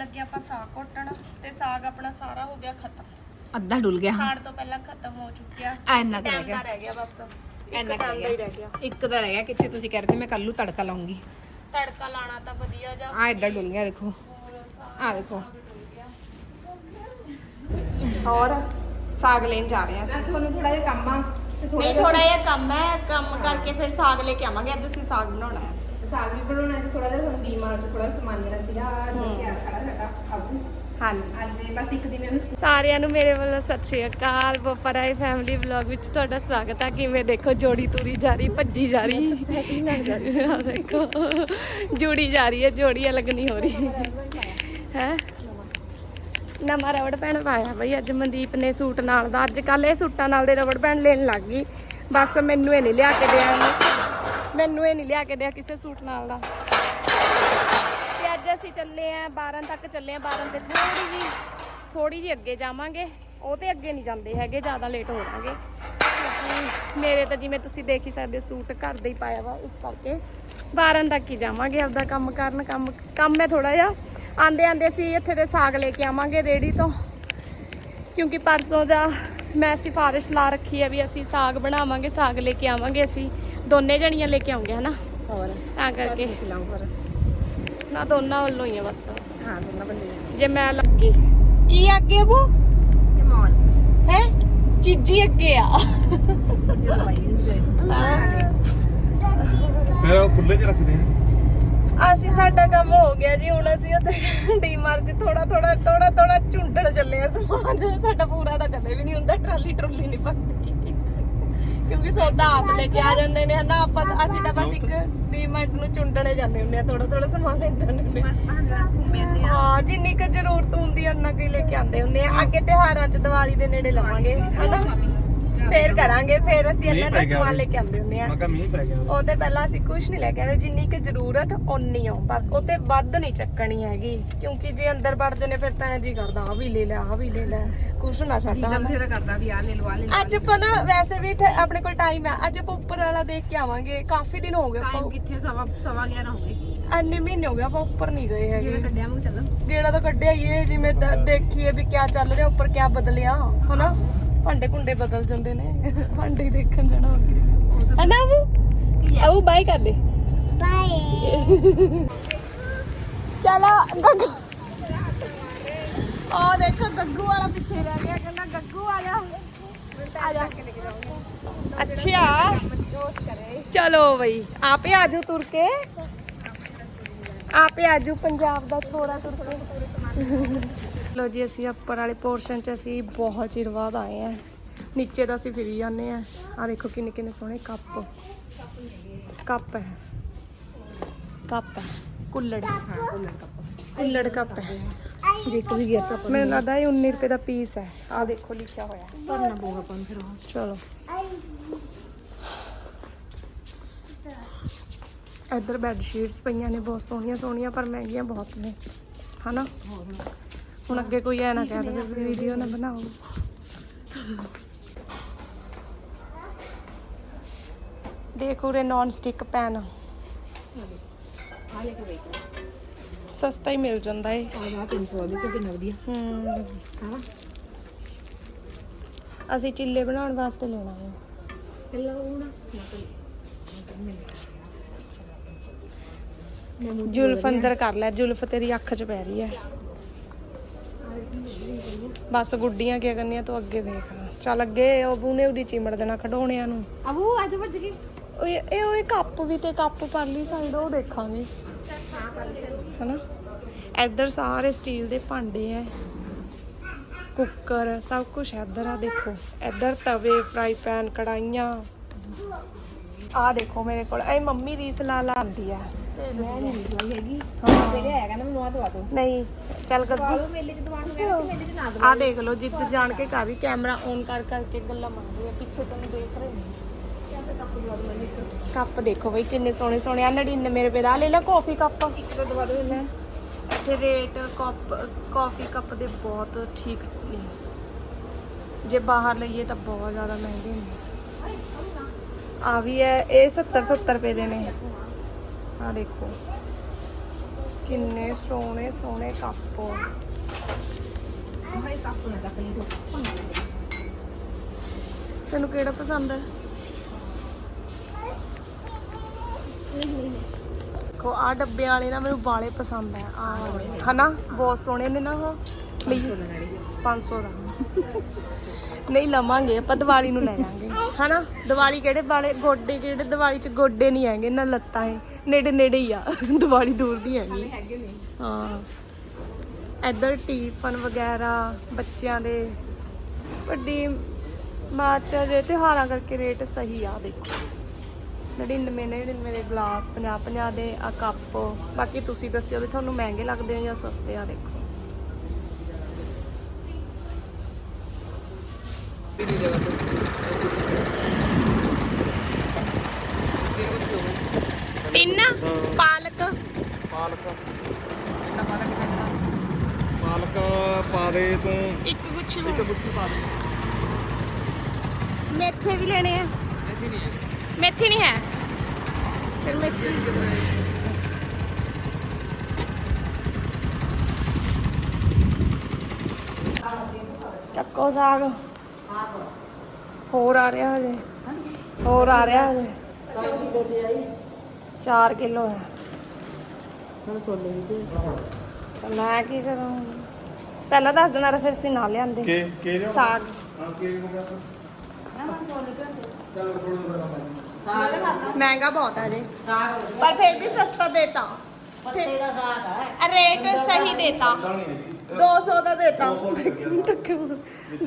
ਲੱਗੇ ਆਪਾਂ ਸਾਗ ਘੋਟਣ ਤੇ ਸਾਗ ਆਪਣਾ ਸਾਰਾ ਹੋ ਗਿਆ ਖਤਮ। ਅੱਧਾ ਡੁੱਲ ਗਿਆ। ਖਾਣ ਤੋਂ ਪਹਿਲਾਂ ਖਤਮ ਹੋ ਚੁੱਕਿਆ। ਇੰਨਾ ਕੁ ਰਹਿ ਟਾਈਮ ਗਿਆ। ਦਾ ਰਹਿ ਗਿਆ ਬਸ। ਇੱਕ ਕੁ ਟਾਈਮ ਦਾ ਹੀ ਰਹਿ ਗਿਆ। ਇੱਕ ਤਾਂ ਰਹਿ ਗਿਆ। ਕਿੱਥੇ ਤੁਸੀਂ ਕਹਿ ਰਹੇ ਤੇ ਮੈਂ ਕੱਲ ਨੂੰ ਤੜਕਾ ਲਾਉਂਗੀ। ਤੜਕਾ ਲਾਣਾ ਤਾਂ ਵਧੀਆ ਜਾ। ਆ ਇੱਧਰ ਡੁੱਲ ਗਿਆ ਦੇਖੋ। ਆ ਦੇਖੋ। ਹੋਰ ਸਾਗ ਲੈਣ ਜਾ ਰਹੇ ਹਾਂ ਅਸੀਂ। ਤੁਹਾਨੂੰ ਥੋੜਾ ਜਿਹਾ ਕੰਮ ਆ। ਤੇ ਨਹੀਂ ਥੋੜਾ ਜਿਹਾ ਕੰਮ ਹੈ। ਕੰਮ ਕਰਕੇ ਫਿਰ ਸਾਗ ਲੈ ਕੇ ਆਵਾਂਗੇ। ਅੱਜ ਅਸੀਂ ਸਾਗ ਬਣਾਉਣਾ ਹੈ। ਸਾਗ ਵੀ ਬਣਾਉਣਾ ਹੈ ਥੋੜਾ ਜਿਹਾ ਸਾਨੂੰ ਡੀਮਾਰਟ ਚ ਥੋੜਾ ਸਮਾਨ ਲੈਣਾ ਸੀਗਾ ਜੋ ਹਮ। ਤਿਆਰ ਕਰਾ ਸਾਡਾ ਖਾਬੂ ਹਾਂਜੀ। ਅੱਜ ਬਸ ਇੱਕ ਦਿਨ ਇਹਨੂੰ ਸਾਰਿਆਂ ਨੂੰ ਮੇਰੇ ਵੱਲੋਂ ਸਤਿ ਸ਼੍ਰੀ ਅਕਾਲ ਬੋਪਰਾਈ ਫੈਮਿਲੀ ਵਲੌਗ ਵਿੱਚ ਤੁਹਾਡਾ ਸਵਾਗਤ ਹੈ ਕਿਵੇਂ ਦੇਖੋ ਜੋੜੀ ਤੁਰੀ ਜਾ ਰਹੀ ਭੱਜੀ ਜਾ ਰਹੀ? ਆਹ ਦੇਖੋ ਜੁੜੀ ਜਾ ਰਹੀ ਹੈ ਜੋੜੀ ਅਲੱਗ ਨਹੀਂ ਹੋ ਰਹੀ। ਹੈ? ਨਵਾਂ ਰਬੜ ਬੈਂਡ ਪਾਇਆ ਬਈ ਅੱਜ ਮਨਦੀਪ ਨੇ ਸੂਟ ਨਾਲ ਦਾ ਅੱਜ ਕੱਲ ਇਹ ਸੂਟਾਂ ਨਾਲ ਦੇ ਰਬੜ ਬੈਂਡ ਲੈਣ ਲੱਗ ਗਈ। ਬਸ ਮੈਨੂੰ ਇਹ ਨਹੀਂ ਲਿਆ ਕੇ ਇਹਨੇ। ਮੈਨੂੰ ਇਹ ਨਹੀਂ ਲਿਆ ਕੇ ਦਿਆ ਕਿਸੇ ਸੂਟ ਨਾਲ ਦਾ। ਤੇ ਅੱਜ ਅਸੀਂ ਚੱਲੇ ਆਂ 12 ਤੱਕ ਚੱਲੇ ਆਂ 12 ਤੇ ਥੋੜੀ ਜੀ ਥੋੜੀ ਜੀ ਅੱਗੇ ਜਾਵਾਂਗੇ। ਉਹ ਤੇ ਅੱਗੇ ਨਹੀਂ ਜਾਂਦੇ ਹੈਗੇ, ਜ਼ਿਆਦਾ ਲੇਟ ਹੋ ਜਾਵਾਂਗੇ ਕਿਉਂਕਿ ਮੇਰੇ ਤਾਂ ਜਿਵੇਂ ਤੁਸੀਂ ਦੇਖ ਹੀ ਸਕਦੇ ਸੂਟ ਘਰ ਦਾ ਹੀ ਪਾਇਆ ਵਾ, ਇਸ ਕਰਕੇ 12 ਤੱਕ ਹੀ ਜਾਵਾਂਗੇ ਆਪਦਾ ਕੰਮ ਕਰਨ। ਕੰਮ ਕੰਮ ਹੈ ਥੋੜਾ ਜਿਹਾ। ਆਂਦੇ ਆਂਦੇ ਅਸੀਂ ਇੱਥੇ ਦੇ ਸਾਗ ਲੈ ਕੇ ਆਵਾਂਗੇ ਰੇੜੀ ਤੋਂ। ਕਿਉਂਕਿ ਪਰਸੋਂ ਦਾ ਮੈਂ ਸਿਫਾਰਿਸ਼ ਲਾ ਰੱਖੀ ਹੈ ਵੀ ਅਸੀਂ ਸਾਗ ਬਣਾਵਾਂਗੇ, ਸਾਗ ਲੈ ਕੇ ਆਵਾਂਗੇ ਅਸੀਂ। ਦੋਨੇ ਜਣੀਆਂ ਲੈ ਕੇ ਆਉਂਗੇ ਹਨਾ? ਹੋਰ? ਤਾਂ ਕਰਕੇ। ਸਿਲਾਉਂ ਪਰ ਨਾ ਦੋਨਾਂ ਵੱਲੋਂ ਹੀ ਆ ਬਸ। ਹਾਂ ਦੋਨਾਂ ਬੰਦੇ ਜੇ ਮੈਂ ਲੱਗੇ। ਕੀ ਅੱਗੇ ਉਹ ਤੇ ਮਾਲ। ਹੈ? ਚੀਜੀ ਅੱਗੇ ਆ। ਫਿਰ ਉਹ ਖੁੱਲੇ ਚ ਰੱਖਦੇ ਆ। ਅਸੀਂ ਸਾਡਾ ਕੰਮ ਹੋ ਗਿਆ ਜੀ ਹੁਣ ਅਸੀਂ ਉੱਥੇ ਡੀਮਾਰ ਚ ਥੋੜਾ ਥੋੜਾ ਥੋੜਾ ਥੋੜਾ ਝੁੰਡਣ ਚੱਲੇ ਆ ਸਮਾਨ। ਸਾਡਾ ਪੂਰਾ ਤਾਂ ਕਦੇ ਵੀ ਨਹੀਂ ਹੁੰਦਾ ਟਰਾਲੀ ਟਰੁਲੀ ਨਹੀਂ ਪੱਕਦੀ ਕਿਉਂਕਿ ਸੌਦਾ ਆਪ ਲੈ ਕੇ ਆ ਜਾਂਦੇ ਨੇ ਹਨਾ? ਆਪਾਂ ਤਾਂ- ਅਸੀਂ ਤਾਂ ਬਸ ਇੱਕ ਡੀਮਾਰਟ ਨੂੰ ਚੁੰਡਣੇ ਜਾਂਦੇ ਹੁੰਦੇ ਆ ਥੋੜਾ ਥੋੜਾ ਸਮਾਨ ਲੈਣ ਜਾਂਦੇ ਹੁੰਦੇ ਆ। ਬਸ ਘੁੰਮੇ ਹਾਂ ਜਿੰਨੀ ਕੁ ਜ਼ਰੂਰਤ ਹੁੰਦੀ ਆ ਉਹਨਾਂ ਕੁ ਹੀ ਲੈ ਕੇ ਆਉਂਦੇ ਹੁੰਦੇ ਆ। ਅੱਗੇ ਤਿਉਹਾਰਾਂ ਚ ਦੀਵਾਲੀ ਦੇ ਨੇੜੇ ਲਵਾਂਗੇ ਹਨਾ? ਫੇਰ ਕਰਾਂਗੇ ਫੇਰ ਅਸੀਂ ਮੀਂਹ ਇਹਨਾਂ ਪੈ ਦਾ ਗਿਆ ਸਮਾਨ। ਲੈ ਕੇ ਆਉਂਦੇ ਹੁੰਦੇ ਆ। ਮੈਂ ਕਿਹਾ ਮੀਂਹ ਪੈ ਗਿਆ ਉਹਦੇ ਪਹਿਲਾਂ ਅਸੀਂ ਕੁਝ ਨਹੀਂ ਲੈ ਕੇ ਆਏ ਜਿੰਨੀ ਕੁ ਜ਼ਰੂਰਤ ਓਨੀ ਓ ਬਸ ਉਹਤੇ ਵੱਧ ਨਹੀਂ ਚੱਕਣੀ ਹੈਗੀ ਕਿਉਂਕਿ ਜੇ ਅੰਦਰ ਵੜਦੇ ਨੇ ਫਿਰ ਤਾਂ ਜੀ ਕਰਦਾ ਆ ਵੀ ਲੈ ਲੈ ਆ ਵੀ ਲੈ ਲੈ। ਕੁਛ ਨਾ ਛੱਡਾ ਜੀਦਾ ਬਥੇਰਾ ਕਰਦਾ ਵੀ ਆ ਲੈ ਲਵਾ ਲੈ ਅੱਜ ਆਪਾਂ ਨਾ ਵੈਸੇ ਵੀ ਇੱਥੇ ਆਪਣੇ ਕੋਲ ਟਾਈਮ ਹੈ। ਅੱਜ ਆਪਾਂ ਉੱਪਰ ਵਾਲਾ ਦੇਖ ਕੇ ਆਵਾਂਗੇ। ਕਾਫੀ ਦਿਨ ਹੋ ਗਏ ਟਾਈਮ ਆਪਾਂ ਕਿੱਥੇ? ਸਵਾ ਸਵਾ 11 ਹੋ ਗਏ। ਇੰਨੇ ਮਹੀਨੇ ਹੋ ਗਏ ਆਪਾਂ ਉੱਪਰ ਨਹੀਂ ਗਏ ਹੈਗੇ। ਜਿਵੇਂ ਕੱਢਿਆ ਮੈਂ ਚੱਲ। ਗੇੜਾ ਤਾਂ ਕੱਢਿਆ ਹੀ ਹੈ ਜਿਵੇਂ ਦ- ਦੇਖੀਏ ਵੀ ਕਿਆ ਚੱਲ ਰਿਹਾ ਉੱਪਰ ਕਿਆ ਬਦਲਿਆ ਹਨਾ? ਭਾਂਡੇ ਭੁੰਡੇ ਬਦਲ ਜਾਂਦੇ ਨੇ। ਭਾਂਡੇ ਦੇਖਣ ਜਾਣਾ ਹੋਰ ਕੀ ਹਨਾ ਉਹ ਆਉ ਬਾਈ ਕਰ ਦੇ। ਬਾਈ ਚਲੋ ਗੱਗੂ ਉਹ ਦੇਖੋ ਗੱਗੂ ਵਾਲਾ ਪਿੱਛੇ ਰਹਿ ਗਿਆ ਕਹਿੰਦਾ ਗੱਗੂ ਆ ਜਾ। ਆ ਜਾ। ਅੱਛਾ। ਚਲੋ ਬਈ ਆਪੇ ਆਜੋ ਤੁਰ ਕੇ। ਆਪੇ ਆਜੂ ਪੰਜਾਬ ਦਾ ਛੋੜਾ ਤੁਰ ਕੇ। ਲੋ ਜੀ ਅਸੀਂ ਉੱਪਰ ਵਾਲੇ ਪੋਰਸ਼ਨ 'ਚ ਅਸੀਂ ਬਹੁਤ ਚਿਰ ਬਾਅਦ ਆਏ ਆ। ਨੀਚੇ ਤਾਂ ਅਸੀਂ ਫਿਰੀ ਜਾਂਦੇ ਆ। ਆ ਦੇਖੋ ਕਿੰਨੇ ਕਿੰਨੇ ਸੋਹਣੇ ਕੱਪ। ਕੱਪ ਹੈ। ਕੱਪ ਹੈ। ਕੁੱਲੜ। ਕੁੱਲੜ ਕੱਪ ਹੈ। ਜਿੱਕ ਵੀ ਗਿਆ ਤਾਂ ਮੈਨੂੰ ਲੱਗਦਾ ਇਹ 19 ਰੁਪਏ ਦਾ ਪੀਸ ਹੈ। ਆ ਦੇਖੋ ਲਿਖਿਆ ਹੋਇਆ। ਭਰਨਾ ਪਊਗਾ ਆਪਾਂ ਨੂੰ ਫਿਰ ਉਹ। ਚਲੋ। ਇੱਧਰ ਬੈੱਡ ਸ਼ੀਟਸ ਪਈਆਂ ਨੇ ਬਹੁਤ ਸੋਹਣੀਆਂ ਸੋਹਣੀਆਂ ਪਰ ਮਹਿੰਗੀਆਂ ਬਹੁਤ ਨੇ। ਹਨਾ? ਹੁਣ ਅੱਗੇ ਕੋਈ ਐ ਨਾ ਕਹਿ ਦੇਵੇ ਵੀ ਵੀਡੀਓ ਨਾ ਬਣਾਓ। ਦੇਖੋ ਉਰੇ ਨੌਨ ਸਟਿਕ ਪੈਨ ਆ ਲੈ ਕੇ ਵੇਖ ਸਸਤਾ ਹੀ ਮਿਲ ਜਾਂਦਾ ਏ। ਆ ਜਾ 300 ਦੀ ਤੇ ਕਿੰਨਾ ਵਧੀਆ? ਹੂੰ। ਹਾਂ ਅਸੀਂ ਚਿੱਲੇ ਬਣਾਉਣ ਵਾਸਤੇ ਲੈਣਾ ਹੈ ਪਹਿਲਾਂ ਉਹ ਨਾ ਮੈਂ ਜੁਲਫ ਅੰਦਰ ਕਰ ਲੈ ਜੁਲਫ ਤੇਰੀ ਅੱਖ 'ਚ ਪੈ ਰਹੀ ਹੈ ਬਸ ਗੁੱਡੀਆਂ ਕੀ ਕਰਨੀਆਂ ਤੂੰ ਅੱਗੇ ਦੇਖ ਚੱਲ ਅੱਗੇ ਉਹ ਬੂਨੇ ਉਡੀ ਚਿਮੜ ਦੇਣਾ ਖਡੋਣਿਆਂ ਨੂੰ। ਅਬੂ ਅੱਜ ਵੱਜ ਗਏ। ਓਏ ਇਹ ਉਹਨੇ ਕੱਪ ਵੀ ਤੇ ਕੱਪ ਪਰਲੀ ਸਾਈਡ ਉਹ ਦੇਖਾਂਗੇ। ਹਨਾ? ਇੱਧਰ ਸਾਰੇ ਸਟੀਲ ਦੇ ਭਾਂਡੇ ਐ। ਕੁੱਕਰ ਸਭ ਕੁਝ ਇੱਧਰ ਆ ਦੇਖੋ। ਇੱਧਰ ਤਵੇ ਫਰਾਈ ਪੈਨ ਕੜਾਈਆਂ ਆ ਦੇਖੋ ਮੇਰੇ ਕੋਲ। ਇਹ ਮੰਮੀ ਰੀਸ ਲਾ ਲਾ ਆਂਦੀ ਆ ਮੈਂ ਨਹੀਂ ਦਵਾਈ ਹੈਗੀ। ਹਾਂ। ਪਹਿਲੇ ਆਇਆ ਕਹਿੰਦਾ ਮੈਨੂੰ ਆ ਦਵਾ ਦੋ। ਨਹੀਂ ਚੱਲ ਗੱਗੂ ਮੇਲੇ ਚ ਦਵਾ ਨੂੰ ਗਿਆ ਮੇਲੇ ਚ ਨਾ ਆ ਦੇਖ ਲਓ ਜਿੱਦ ਜਾਣ ਕੇ ਕਰ ਰਹੀ ਕੈਮਰਾ ਔਨ ਕਰ ਕਰਕੇ ਗੱਲਾਂ ਮਾਰਦੀ ਆ। ਪਿੱਛੇ ਤੈਨੂੰ ਦੇਖ ਰਹੇ ਨੇ ਕੱਪ ਦੇਖੋ ਬਈ ਕਿੰਨੇ ਸੋਹਣੇ ਸੋਹਣੇ। ਆ 99 ਰੁਪਏ ਦਾ। ਆਹ ਲੈ ਲੈ ਕਾਫੀ ਕੱਪ ਇੱਕ ਤਾਂ ਦਵਾ ਦੋ ਮੈਂ ਇੱਥੇ ਰੇਟ ਕੱਪ ਕਾਫੀ ਕੱਪ ਦੇ ਬਹੁਤ ਠੀਕ ਨੇ। ਜੇ ਬਾਹਰ ਲਈਏ ਤਾਂ ਬਹੁਤ ਜ਼ਿਆਦਾ ਮਹਿੰਗੇ ਨੇ। ਆ ਵੀ ਹੈ ਇਹ 70 70 ਰੁਪਏ ਦੇ ਨੇ। ਆ ਦੇਖੋ। ਕਿੰਨੇ ਸੋਹਣੇ ਸੋਹਣੇ ਕੱਪ। ਹਾਏ ਕੱਪ ਨਾ ਚੱਕ ਲਈ ਤੂੰ ਤੈਨੂੰ ਕਿਹੜਾ ਪਸੰਦ ਹੈ? ਕੋ ਆ ਡੱਬੇ ਵਾਲੇ ਨਾ ਮੈਨੂੰ ਬਾਲੇ ਪਸੰਦ ਆ। ਆ ਵਾਲੇ। ਹਨਾ? ਬਹੁਤ ਸੋਹਣੇ ਨੇ ਨਾ ਉਹ। ਲਈ 500 ਦਾ। ਨਹੀਂ ਲਵਾਂਗੇ। ਆਪਾਂ ਦੀਵਾਲੀ ਨੂੰ ਲੈ ਜਾਾਂਗੇ ਹਨਾ? ਦੀਵਾਲੀ ਕਿਹੜੇ ਵਾਲੇ ਗੋਡੇ ਕਿਹੜੇ ਦੀਵਾਲੀ ਚ ਗੋਡੇ ਨਹੀਂ ਹੈਗੇ ਨਾ ਲੱਤਾਂ ਹੈ ਨੇੜੇ ਨੇੜੇ ਹੀ ਆ। ਦੀਵਾਲੀ ਦੂਰ ਦੀ ਹੈਗੀ। ਹਾਂ। ਇੱਧਰ ਟੀਫਨ ਵਗੈਰਾ ਬੱਚਿਆਂ ਦੇ। ਵੱਡੀ ਮਾਰਚ ਦੇ ਤਿਉਹਾਰਾਂ ਕਰਕੇ ਰੇਟ ਸਹੀ ਆ ਦੇਖੋ। 99 99 ਦੇ ਗਲਾਸ 50 50 ਦੇ ਆ ਕੱਪ। ਬਾਕੀ ਤੁਸੀਂ ਦੱਸਿਓ ਵੀ ਤੁਹਾਨੂੰ ਮਹਿੰਗੇ ਲੱਗਦੇ ਆ ਜਾਂ ਸਸਤੇ ਆ ਦੇਖੋ। ਤਿੰਨ ਪਾਲਕ। ਪਾਲਕ। ਪਾਲਕ ਪਾ ਦੇ ਤੂੰ। ਇੱਕ ਗੁੱਛ ਇੱਕ ਗੁੱਛੀ ਪਾ ਦੇ। ਮੇਥੇ ਵੀ ਲੈਣੇ ਆ। ਮੇਥੀ ਨਹੀਂ ਹੈ। ਫਿਰ ਮੇਥੀ। ਚੱਕੋ ਸਾਗ। ਹੋਰ ਆ ਰਿਹਾ ਹਜੇ। ਹੋਰ ਆ ਰਿਹਾ ਹਜੇ। 4 ਕਿਲੋ ਹੈ। ਤਾਂ ਮੈਂ ਕੀ ਕਰਾਂ? ਪਹਿਲਾਂ ਦੱਸ ਦੇਣਾ ਤਾਂ ਫਿਰ ਅਸੀਂ ਨਾ ਲਿਆਂਦੇ। ਕੇ ਕੇ ਲਿਆ ਸਾਗ। ਹਾਂ ਕੇ ਹੋ ਗਿਆ ਚਲ ਥੋੜਾ ਥੋੜਾ ਮਹਿੰਗਾ ਬਹੁਤ ਹੈ ਜੀ ਪਰ ਫਿਰ ਵੀ ਸਸਤਾ ਦੇਤਾ। ਪੱਤੇ ਦਾ ਸਾਗ ਹੈ ਰੇਟ ਸਹੀ ਦੇਤਾ। 200 ਦਾ ਦੇਤਾ।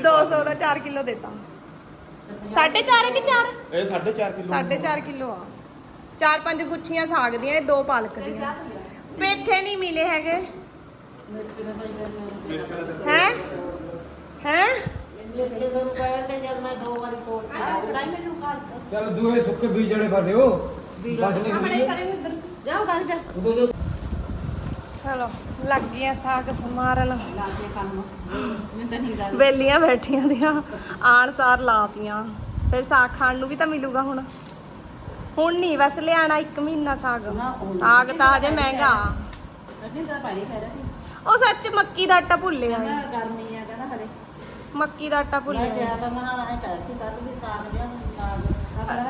200 ਦਾ 4 ਕਿਲੋ ਦੇਤਾ। 4.5 ਹੈ ਕਿ 4 ਇਹ 4.5 ਕਿਲੋ 4.5 ਕਿਲੋ ਆ। ਚਾਰ ਪੰਜ ਗੁੱਛੀਆਂ ਸਾਗ ਦੀਆਂ ਇਹ ਦੋ ਪਾਲਕ ਦੀਆਂ। ਪੇਥੇ ਨਹੀਂ ਮਿਲੇ ਹੈਗੇ। ਹੈ? ਹੈ? ਚੱਲ ਦੂਏ ਸੁੱਕੇ ਬੀਜ ਜਿਹੜੇ ਪਾਦੇ ਹੋ ਬਦਲੇ ਆਪਣੇ ਕਰੇ ਉਧਰ ਜਾਓ ਗੱਲ ਜਾ। ਉਦੋਂ ਜੋ ਚਲੋ ਲੱਗ ਗਈਆਂ ਸਾਗ ਸਮਾਰਨ। ਲਾ ਕੇ ਕੰਮ। ਮੈਂ ਤਾਂ ਨਹੀਂ ਗੱਲ ਵੇਲੀਆਂ ਬੈਠੀਆਂ ਦੀਆਂ ਆਣ ਸਾਰ ਲਾਤੀਆਂ। ਫਿਰ ਸਾਗ ਖਾਣ ਨੂੰ ਵੀ ਤਾਂ ਮਿਲੂਗਾ ਹੁਣ। ਹੁਣ ਨਹੀਂ ਬਸ ਲਿਆਣਾ 1 ਮਹੀਨਾ ਸਾਗ। ਸਾਗ ਤਾਂ ਹਜੇ ਮਹਿੰਗਾ। ਅਜੇ ਤਾਂ ਪਾਣੀ ਖਾ ਰਹੀ ਉਹ ਸੱਚ ਮੱਕੀ ਦਾ ਆਟਾ ਭੁੱਲਿਆ ਏ। ਕਹਿੰਦਾ ਗਰਮੀ ਆ ਕਹਿੰਦਾ ਹਲੇ ਮੱਕੀ ਦਾ ਆਟਾ ਕਹਿੰਦਾ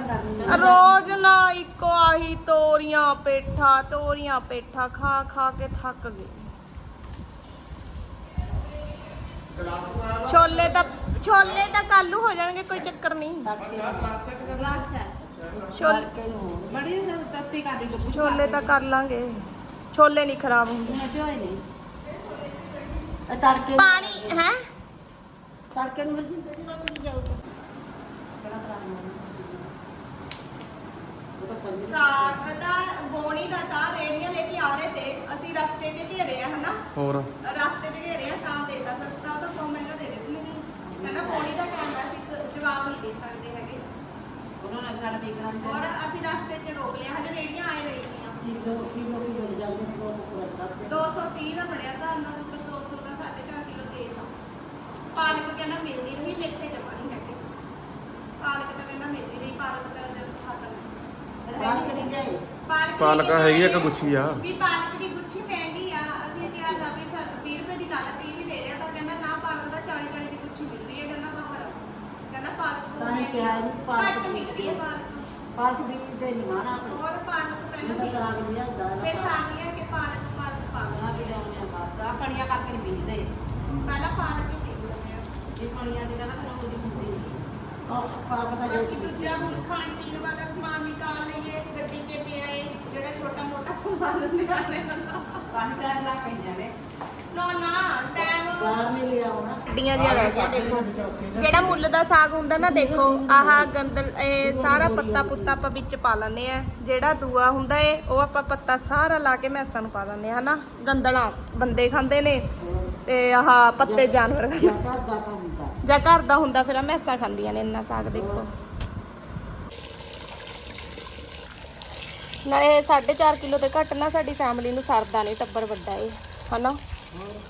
ਗਰਮੀ ਰੋਜ਼ ਨਾ ਇੱਕੋ ਆਹੀ ਤੋਰੀਆਂ ਪੇਠਾ ਤੋਰੀਆਂ ਪੇਠਾ ਖਾ ਖਾ ਕੇ ਥੱਕ ਗਏ ਛੋਲੇ ਤਾਂ ਛੋਲੇ ਤਾਂ ਕੱਲੂ ਹੋ ਜਾਣਗੇ ਕੋਈ ਚੱਕਰ ਨਹੀਂ। ਛੋਲੇ ਬੜੀ ਤੱਤੀ ਕਾਢੀ ਟੁੱਕ ਛੋਲੇ ਤਾਂ ਕਰ ਲਾਂਗੇ। ਛੋਲੇ ਨਹੀਂ ਖਰਾਬ ਹੁੰਦੇ। ਨਹੀਂ। ਤੜਕੇ ਪਾਣੀ ਹੈ? ਤੜਕੇ ਨੂੰ ਤੇ ਨਾ ਮਿਲ ਜਾਊਗਾ ਬੜਾ ਪ੍ਰਾਣ ਸਾਗ ਦਾ ਬੋਣੀ ਦਾ ਤਾਂ ਰੇੜੀਆਂ ਲੈ ਕੇ ਆ ਰਹੇ ਤੇ ਅਸੀਂ ਰਸਤੇ 'ਚ ਘੇਰੇ ਆ ਹਨਾ? ਹੋਰ? ਰਸਤੇ 'ਚ ਘੇਰੇ ਆ ਤਾਂ ਦੇਤਾ ਸਸਤਾ ਤਾਂ ਬਹੁਤ ਮਹਿੰਗਾ ਦੇ ਦਿੱਤੀ ਮੈਨੂੰ। ਕਹਿੰਦਾ ਬੋਣੀ ਦਾ ਟਾਈਮ ਹੈ ਅਸੀਂ ਜਵਾਬ ਨਹੀਂ ਦੇ ਸਕਦੇ ਹੈਗੇ। ਉਹਨਾਂ ਨਾਲ ਸਾਡਾ ਦੇਖਣਾ ਔਰ ਨਹੀਂ ਅਸੀਂ ਰਸਤੇ 'ਚ ਰੋਕ ਲਿਆ ਹਜੇ ਰੇੜੀਆਂ ਆਏ ਰਹੀਆਂ ਕਿਲੋ ਕਿਲੋ ਕਿਲੋ ਜਾਂਦੇ ਬਹੁਤ ਪੂਰਾ ਕਰਦੇ 230 ਦਾ ਫੜਿਆ ਤਾਂ ਅੰਨਾ ਸੁਪਰ 200 ਦਾ 4.5 ਕਿਲੋ ਦੇਤਾ ਪਾਲਕ ਕਹਿੰਦਾ ਮਿਲਦੀ ਨਹੀਂ ਮੇਥੇ ਜਮਾ ਨਹੀਂ ਹੈਗੇ ਪਾਲਕ ਤਾਂ ਕਹਿੰਦਾ ਮਿਲਦੀ ਨਹੀਂ ਪਾਲਕ ਤਾਂ ਜਦ ਖਾਤਾ ਪਾਲਕ ਨਹੀਂ ਜਾਏ ਪਾਲਕ ਹੈਗੀ ਆ ਕਿ ਗੁੱਛੀ ਆ। ਵੀ ਪਾਲਕ ਦੀ ਗੁੱਛੀ ਮਹਿੰਗੀ ਆ ਅਸੀਂ ਕਿਹਾ ਤਾਂ ਵੀ 20 ਰੁਪਏ ਦੀ ਨਾਲ 30 ਦੀ ਦੇ ਰਿਹਾ ਤਾਂ ਕਹਿੰਦਾ ਨਾ ਪਾਲਕ ਦਾ 40 40 ਦੀ ਗੁੱਛੀ ਮਿਲ ਰਹੀ ਹੈ ਕਹਿੰਦਾ ਬਾਹਰ ਕਹਿੰਦਾ ਪਾਲਕ ਤਾਂ ਹੀ ਕਿਹਾ ਇਹਨੂੰ ਪਾਲਕ ਘੱਟ ਮਿਲ ਰਹੀ ਹੈ ਪਾਲਕ। ਪਾਲਕ ਵੀ ਦੇ ਨਹੀਂ ਮਾਣਾ ਹੋਰ ਪਾਲਕ ਪਹਿਲਾਂ ਤਾਂ ਸਾਗ ਲਿਆ ਹੁੰਦਾ ਫਿਰ ਸਾਗ ਲਿਆ ਕਿ ਪਾਲਕ ਪਾਲਕ ਪਾਲਕ ਆ। ਵੀ ਲਿਆਉਂਦੇ ਆ ਬਾਤ ਆ ਕਣੀਆਂ ਕਰਕੇ ਨਹੀਂ ਬੀਜਦੇ। ਪਹਿਲਾਂ ਪਾਲਕ ਹੀ ਬੀਜ ਲੈਂਦੇ ਆ ਜੇ ਕਣੀਆਂ ਦੀ ਕਹਿੰਦਾ ਫਿਰ ਉਹਦੀ ਹੁੰਦੀ ਉਹ ਪਾਲਕ ਦਾ ਬਾਕੀ ਦੂਜਾ ਹੁਣ ਖਾਣ ਪੀਣ ਵਾਲਾ ਸਮਾਨ ਨਿਕਾਲ ਲਈਏ ਗੱਡੀ 'ਚ ਪਿਆ ਏ ਜਿਹੜਾ ਛੋਟਾ ਮੋਟਾ ਸਮਾਨ ਨਿਕਾਲਣੇ। ਦਾ ਪੰਜ ਟਾਈਮ ਲੱਗ ਪਈਆਂ ਨੇ ਨਾ ਨਾ ਟਾਈਮ ਬਾਹਰ ਨਹੀਂ ਲਿਆ ਹੋਣਾ। ਗੱਡੀਆਂ ਦੀਆਂ ਰਹਿ ਗਈਆਂ ਦੇਖੋ। ਜਿਹੜਾ ਮੁੱਲ ਦਾ ਸਾਗ ਹੁੰਦਾ ਨਾ ਦੇਖੋ ਆਹ ਗੰਦਲ ਇਹ ਸਾਰਾ ਪੱਤਾ ਪੁੱਤਾ ਆਪਾਂ ਵਿੱਚ ਪਾ ਲੈਂਦੇ ਆ। ਜਿਹੜਾ ਦੂਆ ਹੁੰਦਾ ਏ ਉਹ ਆਪਾਂ ਪੱਤਾ ਸਾਰਾ ਲਾ ਕੇ ਮੈਸਾਂ ਨੂੰ ਪਾ ਦਿੰਦੇ ਆ ਹਨਾ? ਗੰਦਲਾਂ ਬੰਦੇ ਖਾਂਦੇ ਨੇ ਤੇ ਆਹ ਪੱਤੇ ਜਾਨਵਰ ਖਾਂਦੇ ਜਾਂ ਘਰ ਦਾ ਕੰਮ। ਹੁੰਦਾ ਜਾਂ ਘਰ ਦਾ ਹੁੰਦਾ ਫਿਰ ਆ ਮੈਸਾਂ ਖਾਂਦੀਆਂ ਨੇ ਇੰਨਾ ਸਾਗ ਦੇਖੋ। ਨਾਲੇ 4.5 ਕਿਲੋ ਤੇ ਘੱਟ ਨਾ ਸਾਡੀ ਫੈਮਿਲੀ ਨੂੰ ਸਰਦਾ ਨਹੀਂ ਟੱਬਰ ਵੱਡਾ ਏ ਹਨਾ?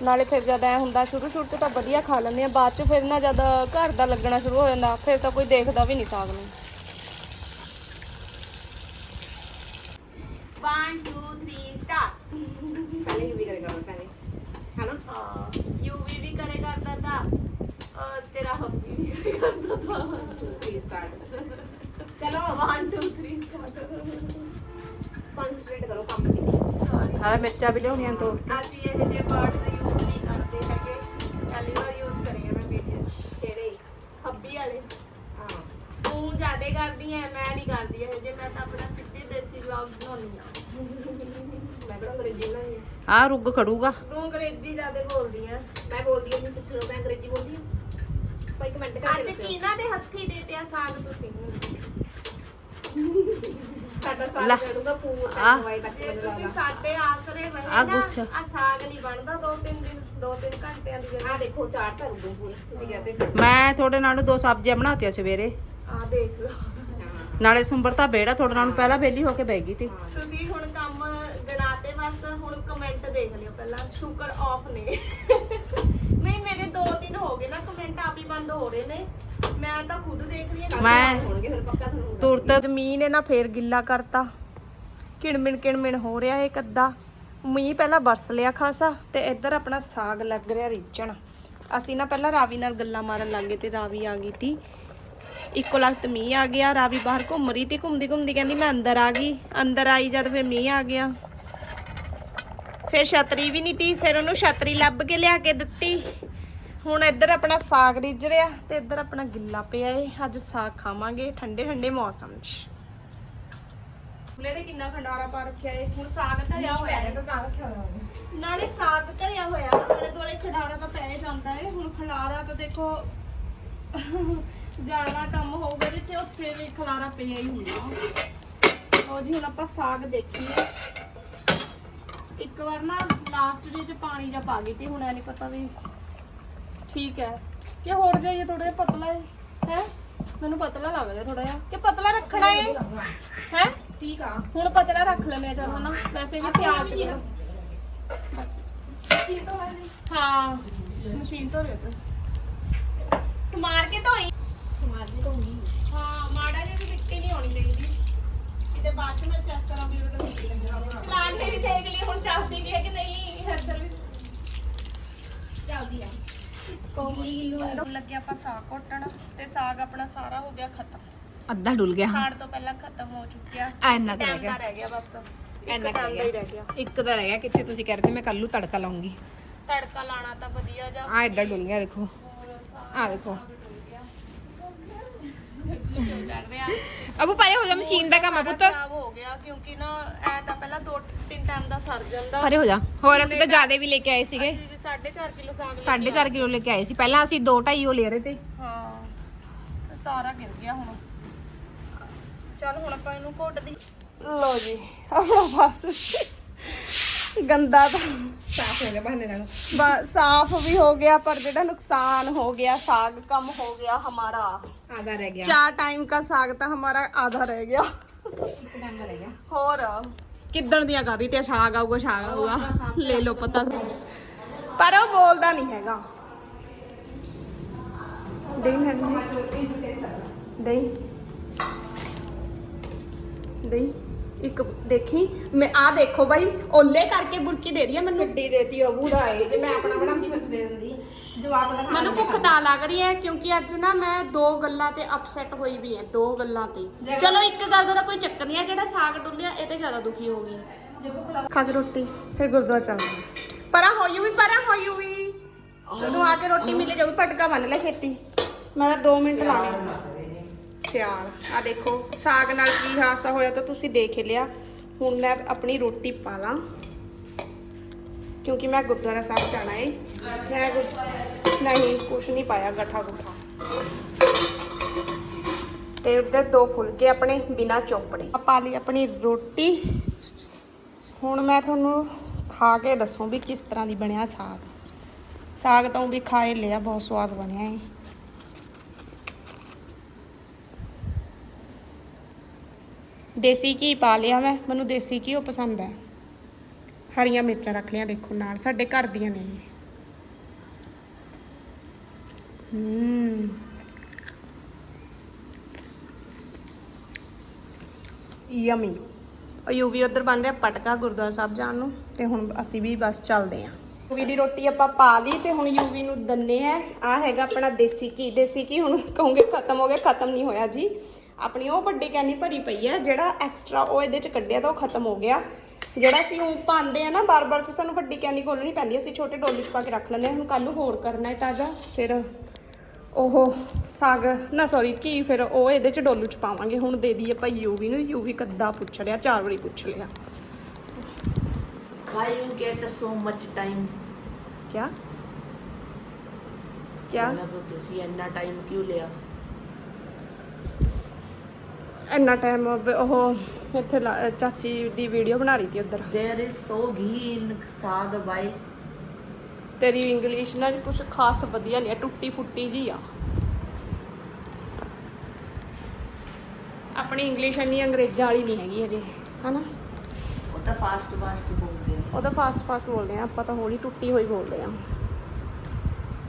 ਨਾਲੇ ਫਿਰ ਜਦ ਐ ਹੁੰਦਾ ਸ਼ੁਰੂ ਸ਼ੁਰੂ ਚ ਤਾਂ ਵਧੀਆ ਖਾ ਲੈਂਦੇ ਆ ਬਾਅਦ ਚ ਫਿਰ ਨਾ ਜਦ ਘਰ ਦਾ ਲੱਗਣਾ ਸ਼ੁਰੂ ਹੋ ਜਾਂਦਾ ਫਿਰ ਤਾਂ ਕੋਈ ਦੇਖਦਾ ਵੀ ਨਹੀਂ ਸਾਗ ਨੂੰ। 1 2 3 ਤੇਰਾ ਹੱਬੀ ਨਹੀਂ ਕਰਦਾ ਤਾਂ। ਚਲੋ 1 2 3 ਸਟਾਰਟ ਕੰਸੈਂਟਰੇਟ ਕਰੋ ਕੰਮ ਤੇ। ਸੌਰੀ ਹਾਂ ਮਿਰਚਾਂ ਵੀ ਲਿਆਉਣੀਆਂ ਤੋਂ। ਅਸੀਂ ਇਹ ਜਿਹੇ ਵਰਡਸ ਯੂਜ਼ ਨਹੀਂ ਕਰਦੇ ਹੈਗੇ। ਪਹਿਲੀ ਵਾਰ ਯੂਜ਼ ਕਰੇ ਮੈਂ ਵੀਡੀਓ ਕਿਹੜੇ? ਹੱਬੀ ਵਾਲੇ। ਹਾਂ। ਤੂੰ ਜ਼ਿਆਦੇ ਕਰਦੀ ਐ ਮੈਂ ਨਹੀਂ ਕਰਦੀ ਇਹ ਜੇ ਮੈਂ ਤਾਂ ਆਪਣਾ ਸਿੱਧੀ ਦੇਸੀ ਵਲੌਗ ਬਣਾਉਣੀ ਆ। ਮੈਂ ਕਿਹੜਾ ਅੰਗਰੇਜ਼ੀ ਬਣਾਈ ਆ? ਰੁੱਗ ਖੜੂਗਾ। ਤੂੰ ਅੰਗਰੇਜ਼ੀ ਜ਼ਿਆਦੇ ਬੋਲਦੀ ਐ ਮੈਂ ਬੋਲਦੀ ਹਾਂ ਪੁੱਛ ਲਓ ਮੈਂ ਅੰਗਰੇਜ਼ੀ ਬੋਲਦੀ ਹਾਂ ਭਾਈ ਕਮੈਂਟ ਕਰਕੇ ਅੱਜ ਦੱਸਿਓ। ਕਿਹਨਾਂ ਦੇ ਹੱਥੀ ਦੇ ਤੇ ਆ ਸਾਗ ਤੁਸੀਂ? ਸਾਡਾ ਲੈ। ਸਵਾਲ ਕਰੂਗਾ ਪੂਰ ਆਹ। ਤੱਕ ਵਾਈ ਤੱਕ ਜੇ ਤੁਸੀਂ ਮੈਨੂੰ ਸਾਡੇ ਆਸਰੇ ਰਹੇ ਆਹ ਨਾ ਗੁੱਛ। ਆ ਸਾਗ ਨਹੀਂ ਬਣਦਾ ਦੋ ਤਿੰਨ ਦਿਨ ਦੋ ਤਿੰਨ ਘੰਟਿਆਂ ਦੀ ਆ। ਦੇਖੋ ਚਾਰ ਪੂਰੀ ਤੁਸੀਂ ਕਹਿੰਦੇ ਮੈਂ ਤੁਹਾਡੇ ਨਾਲ ਦੋ ਸਬਜ਼ੀਆਂ ਬਣਾਤੀਆਂ ਸਵੇਰੇ। ਆ ਦੇਖ ਲਓ। ਨਾਲੇ ਸੁੰਬਰ ਤਾਂ ਬੇੜਾ ਤੁਹਾਡੇ ਨਾਲ ਪਹਿਲਾਂ ਬੇਲੀ ਹੋ ਕੇ ਬਹਿ ਗਈ ਤੀ ਤੁਸੀਂ ਹੁਣ ਕੰਮ ਗਣਾਤੇ ਬਸ ਹੁਣ ਕਮੈਂਟ ਦੇਖ ਲਿਓ ਪਹਿਲਾਂ ਸ਼ੁਕਰ ਆਫ ਨੇ। ਨਹੀਂ ਮੇਰੇ ਦੋ ਦਿਨ ਹੋ ਗਏ ਨਾ ਕਮੈਂਟ ਆਪ ਹੀ ਬੰਦ ਹੋ ਰਹੇ ਨੇ। ਮੈਂ ਤਾਂ ਖੁਦ ਦੇਖ ਰਹੀ ਹਾਂ ਮੈਂ- ਹੋਣਗੇ ਫਿਰ ਪੱਕਾ ਤੁਹਾਨੂੰ ਤੁਰਤ ਜ਼ਮੀਨ ਇਹ ਨਾ ਫੇਰ ਗਿੱਲਾ ਕਰਤਾ। ਕਿਣਮਿਣ ਕਿਣਮਿਣ ਹੋ ਰਿਹਾ ਇਹ ਕੱਦਾ। ਮੀਂਹ ਪਹਿਲਾਂ ਬਰਸ ਲਿਆ ਖਾਸਾ ਤੇ ਇੱਧਰ ਆਪਣਾ ਸਾਗ ਲੱਗ ਰਿਹਾ ਰੀਚਣ ਅਸੀਂ ਨਾ ਪਹਿਲਾਂ ਰਾਵੀ ਨਾਲ ਗੱਲਾਂ ਮਾਰਨ ਲੱਗੇ ਤੇ ਰਾਵੀ ਆ ਗਈ ਤੀ। ਇੱਕੋ ਲਖਤ ਮੀਂਹ ਆ ਗਿਆ, ਰਾਵੀ ਬਾਹਰ ਘੁੰਮ ਰਹੀ ਤੀ ਘੁੰਮਦੀ ਘੁੰਮਦੀ ਕਹਿੰਦੀ, ਮੈਂ ਅੰਦਰ ਆ ਗਈ। ਅੰਦਰ ਆਈ ਜਦ ਫਿਰ ਮੀਂਹ ਆ ਗਿਆ। ਫਿਰ ਛਤਰੀ ਵੀ ਨਹੀਂ ਤੀ, ਫਿਰ ਉਹਨੂੰ ਛਤਰੀ ਲੱਭ ਕੇ ਲਿਆ ਕੇ ਦਿੱਤੀ। ਹੁਣ ਇੱਧਰ ਆਪਣਾ ਸਾਗ ਰਿੱਝ ਰਿਹਾ ਤੇ ਇੱਧਰ ਆਪਣਾ ਗਿੱਲਾ ਪਿਆ ਏ। ਅੱਜ ਸਾਗ ਖਾਵਾਂਗੇ ਠੰਡੇ ਠੰਡੇ ਮੌਸਮ 'ਚ। ਫੁੱਲੇ ਨੇ ਕਿੰਨਾ ਖੰਡਾਰਾ ਪਾ ਰੱਖਿਆ ਏ। ਹੁਣ ਸਾਗ ਧਰਿਆ ਹੋਇਆ ਏ। ਨਾਲੇ ਸਾਗ ਧਰਿਆ ਹੋਇਆ। ਆਲੇ ਦੁਆਲੇ ਖੰਡਾਰਾ ਤਾਂ ਪੈ ਜਾਂਦਾ ਏ। ਹੁਣ ਖੰਡਾਰਾ ਤਾਂ ਦੇਖੋ ਜ਼ਿਆਦਾ ਕੰਮ ਹੋਊਗਾ ਜਿੱਥੇ ਉੱਥੇ ਵੀ ਖਲਾਰਾ ਪਿਆ ਹੀ ਹੁੰਦਾ। ਲਓ ਜੀ ਹੁਣ ਆਪਾਂ ਸਾਗ ਦੇਖੀਏ। ਇੱਕ ਵਾਰ ਨਾ ਲਾਸਟ ਦੇ ਚ ਪਾਣੀ ਜਾਂ ਪਾ ਗਈ ਤੀ ਹੁਣ ਐ ਨਹੀਂ ਪਤਾ ਵੀ ਠੀਕ ਹੈ। ਕਿ ਹੋਰ ਜਾਈਏ ਥੋੜਾ ਜਿਹਾ ਪਤਲਾ ਹੈ ਹੈ? ਮੈਨੂੰ ਪਤਲਾ ਲੱਗ ਰਿਹਾ ਥੋੜਾ ਜਿਹਾ। ਕਿ ਪਤਲਾ ਰੱਖਣਾ ਹੈ? ਹੈ? ਠੀਕ ਆ। ਹੁਣ ਪਤਲਾ ਰੱਖ ਲੈਣੇ ਆ ਚਲੋ ਨਾ। ਵੈਸੇ ਵੀ ਸਿਆਲ ਚ। ਹਾਂ। ਮਸ਼ੀਨ ਤੋਂ ਦੇ ਸਮਾਰ ਕੇ ਧੋਈ? ਸਮਾਜ ਦੀ ਹੋਊਗੀ ਹਾਂ ਮਾੜਾ ਜਿਹਾ ਵੀ ਮਿੱਟੀ ਨਹੀਂ ਹੋਣੀ ਚਾਹੀਦੀ। ਕਿਤੇ ਬਾਅਦ ਚ ਮੈਂ ਚੈੱਕ ਕਰਾਂ ਵੀ ਉਹਦਾ ਮਿੱਟੀ ਲੱਗਿਆ। ਚਲਾ ਕੇ ਵੀ ਦੇਖ ਲਈ ਹੁਣ ਚੱਲਦੀ ਵੀ ਹੈ ਕਿ ਨਹੀਂ ਇੱਧਰ ਵੀ। ਚੱਲਦੀ ਆ। ਕੋਲ ਲੱਗਿਆ ਆਪਾਂ ਸਾਗ ਘੋਟਣ ਤੇ ਸਾਗ ਆਪਣਾ ਸਾਰਾ ਹੋ ਗਿਆ ਖਤਮ। ਅੱਧਾ ਡੁੱਲ ਗਿਆ। ਖਾਣ ਤੋਂ ਪਹਿਲਾਂ ਖਤਮ ਹੋ ਚੁੱਕਿਆ। ਐਨਾ ਕੁ ਰਹਿ ਟਾਈਮ ਗਿਆ। ਦਾ ਰਹਿ ਗਿਆ ਬਸ। ਇੰਨਾ ਇੱਕ ਕੁ ਟਾਈਮ ਦਾ ਹੀ ਰਹਿ ਗਿਆ। ਇੱਕ ਤਾਂ ਰਹਿ ਗਿਆ ਕਿੱਥੇ ਤੁਸੀਂ ਕਹਿੰਦੇ ਮੈਂ ਕੱਲ ਨੂੰ ਤੜਕਾ ਲਾਉਂਗੀ। ਤੜਕਾ ਲਾਣਾ ਤਾਂ ਵਧੀਆ ਜਾ ਆ ਇੱਧਰ ਡੁੱਲ ਗਿਆ ਦੇਖੋ। ਆ ਦੇਖੋ। ਚੜ ਰਿਹਾ ਅਬੂ ਪਰੇ ਹੋ ਜਾ ਮਸ਼ੀਨ ਦਾ ਕੰਮ ਆ ਪੁੱਤ। ਖਰਾਬ ਹੋ ਗਿਆ ਕਿਉਂਕਿ ਨਾ ਐ ਤਾਂ ਪਹਿਲਾਂ ਦੋ ਤਿੰਨ ਟਾਈਮ ਦਾ ਸਰ ਜਾਂਦਾ। ਪਰੇ ਹੋ ਜਾ। ਹੋਰ ਅਸੀਂ ਤਾਂ ਜ਼ਿਆਦਾ ਵੀ ਲੈ ਕੇ ਆਏ ਸੀਗੇ। ਅਸੀਂ 4.5 ਕਿਲੋ ਸਾਗ ਲੈ ਕੇ 4.5 ਕਿਲੋ ਲੈ ਕੇ ਆਏ ਸੀ। ਪਹਿਲਾਂ ਅਸੀਂ 2 2.5 ਉਹ ਲੈ ਰਹੇ ਤੇ। ਹਾਂ। ਸਾਰਾ ਗਿਰ ਗਿਆ ਹੁਣ। ਚੱਲ ਹੁਣ ਆਪਾਂ ਇਹਨੂੰ ਘੋਟਦੀ। ਲੋ ਜੀ ਆਪਣਾ ਬਸ। ਗੰਦਾ ਤਾਂ ਸਾਫ਼ ਹੋ ਗਿਆ ਬਹਾਨੇ ਨਾਲ। ਸਾਫ਼ ਵੀ ਹੋ ਗਿਆ ਪਰ ਜਿਹੜਾ ਨੁਕਸਾਨ ਹੋ ਗਿਆ ਸਾਗ ਕਮ ਹੋ ਗਿਆ ਹਮਾਰਾ। ਆਧਾ ਰਹਿ ਗਿਆ। ਚਾਰ ਟਾਈਮ ਦਾ ਸਾਗ ਤਾਂ ਹਮਾਰਾ ਆਧਾ ਰਹਿ ਗਿਆ। ਹੋਰ ਕਿੱਦਣ ਦੀਆਂ ਕਰ ਤੇ ਸਾਗ ਆਊਗਾ ਸਾਗ ਆਊਗਾ। ਲੈ ਲੋ ਪਤਾ। ਪਰ ਉਹ ਬੋਲਦਾ ਨਹੀਂ ਹੈਗਾ। ਦੇਈ ਮੈਨੂੰ ਦੇਈ। ਦੇਈ। ਇੱਕ ਦੇਖੀ ਮੈਂ ਆ ਦੇਖੋ ਬਾਈ ਓਲੇ ਕਰਕੇ ਬੁਰਕੀ ਦੇ ਰਹੀ ਹੈ ਮੈਨੂੰ। ਗੱਡੀ ਦੇਤੀ ਅਬੂ ਦਾ ਏ ਜੇ ਮੈਂ ਆਪਣਾ ਬਣਾਉਂਦੀ ਮੈਂ ਤਾਂ ਦੇ ਦਿੰਦੀ। ਜਵਾਬ ਦਾ ਖਾਣਾ ਮੈਨੂੰ ਭੁੱਖ ਤਾਂ ਲੱਗ ਰਹੀ ਹੈ ਕਿਉਂਕਿ ਅੱਜ ਨਾ ਮੈਂ ਦੋ ਗੱਲਾਂ ਤੇ ਅਪਸੈਟ ਹੋਈ ਵੀ ਹੈ ਦੋ ਗੱਲਾਂ ਤੇ। ਚਲੋ ਇੱਕ ਗੱਲ ਦਾ ਤਾਂ ਕੋਈ ਚੱਕਰ ਨਹੀਂ ਹੈ ਜਿਹੜਾ ਸਾਗ ਡੁੱਲਿਆ ਇਹ ਤੇ ਜ਼ਿਆਦਾ ਦੁਖੀ ਹੋ ਗਈ ਖਾ ਕੇ ਰੋਟੀ ਫਿਰ ਗੁਰਦੁਆਰਾ ਚੱਲਦੇ ਪਰਾਂ ਹੋਈ ਵੀ ਪਰਾਂ ਹੋਈ ਵੀ। ਤੈਨੂੰ ਆ ਕੇ ਰੋਟੀ ਮਿਲ ਜਾਊਗੀ ਪਟਕਾ ਬੰਨ ਲੈ ਛੇਤੀ। ਮੈਂ ਤਾਂ 2 ਮਿੰਟ ਲਾਣੇ ਸਿਆਲ ਆ ਦੇਖੋ, ਸਾਗ ਨਾਲ ਕੀ ਹਾਸਾ ਹੋਇਆ ਤਾਂ ਤੁਸੀਂ ਦੇਖ ਲਿਆ। ਹੁਣ ਮੈਂ ਆਪਣੀ ਰੋਟੀ ਪਾ ਲਾਂ ਕਿਉਂਕਿ ਮੈਂ ਗੁਰਦੁਆਰਾ ਸਾਹਿਬ ਜਾਣਾ ਏ। ਮੈਂ ਨਹੀਂ, ਕੁਛ ਨਹੀਂ ਪਾਇਆ, ਗੱਠਾ ਗੁੱਠਾ। ਤੇ ਉੱਧਰ ਦੋ ਫੁਲਕੇ ਆਪਣੇ ਬਿਨਾ ਚੋਪੜੇ। ਆ ਪਾ ਲਈ ਆਪਣੀ ਰੋਟੀ। ਹੁਣ ਮੈਂ ਤੁਹਾਨੂੰ ਖਾ ਕੇ ਦੱਸੂ ਵੀ ਕਿਸ ਤਰ੍ਹਾਂ ਦੀ ਬਣਿਆ ਸਾਗ। ਸਾਗ ਤਾਂ ਊਂ ਵੀ ਖਾਏ ਲਿਆ, ਬਹੁਤ ਸਵਾਦ ਬਣਿਆ ਏ। ਦੇਸੀ ਘੀ ਪਾ ਲਿਆ ਮੈਂ, ਮੈਨੂੰ ਦੇਸੀ ਘੀ ਉਹ ਪਸੰਦ ਹੈ। ਹਰੀਆਂ ਮਿਰਚਾਂ ਰੱਖ ਲਿਆ ਦੇਖੋ ਨਾਲ, ਸਾਡੇ ਘਰ ਦੀਆਂ ਨੇ ਇਹ। ਹੂੰ। ਯਮੀ। ਉਹ ਵੀ ਉਧਰ ਬਣ ਰਿਹਾ, ਪਟਕਾ ਗੁਰਦੁਆਰਾ ਸਾਹਿਬ ਜਾਣ ਨੂੰ, ਤੇ ਹੁਣ ਅਸੀਂ ਵੀ ਬਸ ਚੱਲਦੇ ਆਂ ਯੂਵੀ ਦੀ ਰੋਟੀ ਆਪਾਂ ਪਾ ਲਈ, ਤੇ ਹੁਣ ਯੂਵੀ ਨੂੰ ਦੰਨੇ ਆ ਆ ਹੈਗਾ ਆਪਣਾ ਦੇਸੀ ਘੀ ਦੇਸੀ ਘੀ ਹੁਣ ਕਹੋਗੇ ਖਤਮ ਹੋ ਗਿਆ, ਖਤਮ ਨਹੀਂ ਹੋਇਆ ਜੀ। ਆਪਣੀ ਉਹ ਵੱਡੀ ਕੈਨੀ ਭਰੀ ਪਈ ਹੈ ਜਿਹੜਾ ਐਕਸਟਰਾ ਉਹ ਇਹਦੇ ਚ ਕੱਢਿਆ ਤਾਂ ਉਹ ਖਤਮ ਹੋ ਗਿਆ। ਜਿਹੜਾ ਅਸੀਂ ਉਹ ਪਾਉਂਦੇ ਆ ਨਾ ਬਾਰ-ਬਾਰ ਫਿਰ ਸਾਨੂੰ ਵੱਡੀ ਕੈਨੀ ਖੋਲਣੀ ਪੈਂਦੀ ਅਸੀਂ ਛੋਟੇ ਡੋਲੂ ਚ ਪਾ ਕੇ ਰੱਖ ਲੈਂਦੇ ਹਾਂ ਹੁਣ ਕੱਲ ਨੂੰ ਹੋਰ ਕਰਨਾ ਹੈ ਤਾਜ਼ਾ ਫਿਰ ਉਹ ਸਾਗ ਨਾ ਸੌਰੀ ਘੀ ਫਿਰ ਉਹ ਇਹਦੇ ਚ ਡੋਲੂ ਚ ਪਾਵਾਂਗੇ। ਹੁਣ ਦੇ ਦਈਏ ਭਾਈ ਯੂਵੀ ਨੂੰ ਯੂਵੀ ਕੱਦਾ ਪੁੱਛ ਲਿਆ ਚਾਰ ਵਾਰੀ ਪੁੱਛ ਲਿਆ। You get so much time? ਕਿਆ? ਕਿਆ? ਮਤਲਬ ਤੁਸੀਂ ਇੰਨਾ ਟਾਈਮ ਕਿਉਂ ਲਿਆ? ਇੰਨਾ ਟਾਈਮ ਉਹ ਇੱਥੇ ਲਾ- ਚਾਚੀ ਦੀ ਵੀਡੀਓ ਬਣਾ ਰਹੀ ਸੀ ਉੱਧਰ। There is so ghee in saag why? ਤੇਰੀ ਇੰਗਲਿਸ਼ ਨਾ ਕੁਝ ਖਾਸ ਵਧੀਆ ਨਹੀਂ ਆ ਟੁੱਟੀ ਫੁੱਟੀ ਜੀ ਆ। ਆਪਣੀ ਇੰਗਲਿਸ਼ ਇੰਨੀ ਅੰਗਰੇਜ਼ਾਂ ਵਾਲੀ ਨਹੀਂ ਹੈਗੀ ਅਜੇ ਹਨਾ? ਉਹ ਤਾਂ ਫਾਸਟ ਫਾਸਟ ਬੋਲਦੇ ਨੇ। ਉਹ ਤਾਂ ਫਾਸਟ ਫਾਸਟ ਬੋਲਦੇ ਆ ਆਪਾਂ ਤਾਂ ਹੌਲੀ ਟੁੱਟੀ ਹੋਈ ਬੋਲਦੇ ਆ।